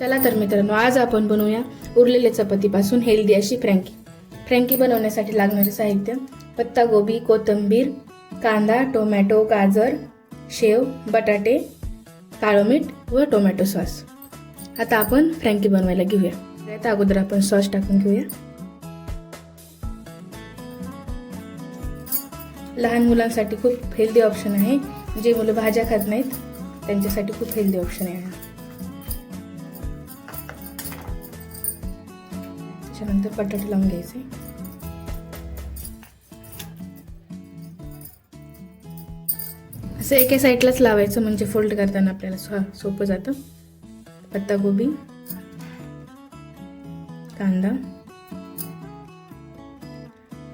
चला तर मित्रांनो आज आपण बनवूया उरलेल्या चपातीपासून हेल्दी अशी फ्रँकी. फ्रँकी बनवण्यासाठी लागणारे साहित्य पत्ता गोबी कोथिंबीर कांदा टोमॅटो गाजर शेव बटाटे काळं मीठ व टोमॅटो सॉस. आता आपण फ्रँकी बनवायला घेऊया. आता अगोदर आपण सॉस टाकून घेऊया. लहान मुलांसाठी खूप हेल्दी ऑप्शन आहे. जे मुलं भाज्या खात नाहीत त्यांच्यासाठी खूप हेल्दी ऑप्शन आहे त्याच्यानंतर बटाटे लावून घ्यायचे. असं एका साईडलाच लावायचं म्हणजे फोल्ड करताना आपल्याला सो- सोपं जातं. पत्ताकोबी कांदा.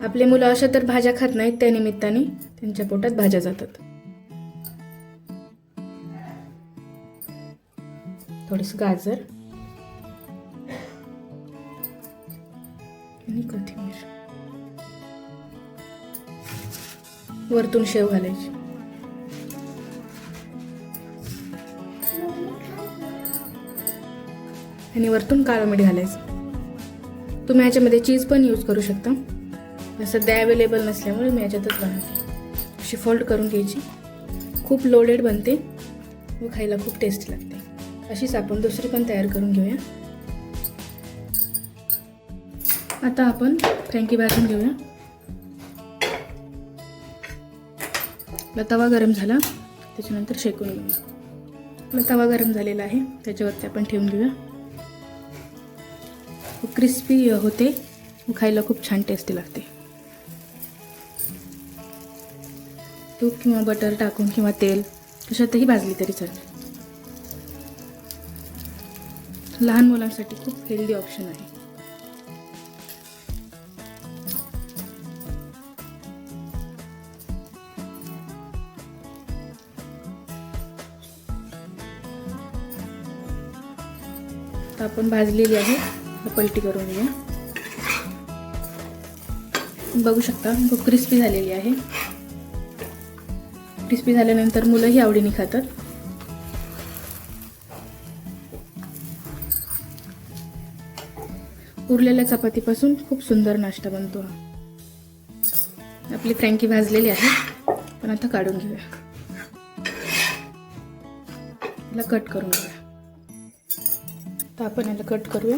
आपले मुलं अशा तर भाज्या खात नाहीत त्या निमित्ताने त्यांच्या पोटात भाज्या जातात. थोडस गाजर. आणि कोथिंबीर वरतून शेव घालायची. आणि वरतून काळं मीठ घालायचं. तुम्ही ह्याच्यामध्ये चीज पण यूज करू शकता. सध्या अवेलेबल नसल्यामुळे मी याच्यातच बनवते. अशी फोल्ड करून घ्यायची. खूप लोडेड बनते व खायला खूप टेस्टी लागते. अशीच आपण दुसरी पण तयार करून घेऊया. आता आपण फ्रँकी भाजून घेऊया. आपला तवा गरम झाला. त्याच्यानंतर शेकून घेऊया. आपला तवा गरम झालेला आहे. त्याच्यावरती आपण ठेवून घेऊया. क्रिस्पी होते. खायला खूप छान टेस्टी लागते. तूप किंवा बटर टाकून किंवा तेल कशातही भाजली तरी चालेल. लहान मुलांसाठी खूप हेल्दी ऑप्शन आहे. आता आपण भाजलेली आहे. पलटी करून घेऊया. बघू शकता खूप क्रिस्पी झालेली आहे. क्रिस्पी झाल्यानंतर मुलंही आवडीने खातात. उरलेल्या चपातीपासून खूप सुंदर नाश्ता बनतो हा. आपली फ्रँकी भाजलेली आहे. पण आता काढून घेऊया. कट करून घेऊया. तर आपण याला कट करूया.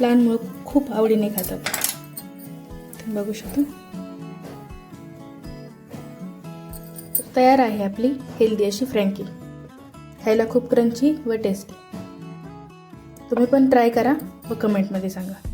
लहान मुळ खूप आवडीने खातात. तुम्ही बघू शकतो. तयार आहे आपली हेल्दी अशी फ्रँकी खायला खूप क्रंची व टेस्टी तुम्ही पण ट्राय करा व कमेंटमध्ये सांगा.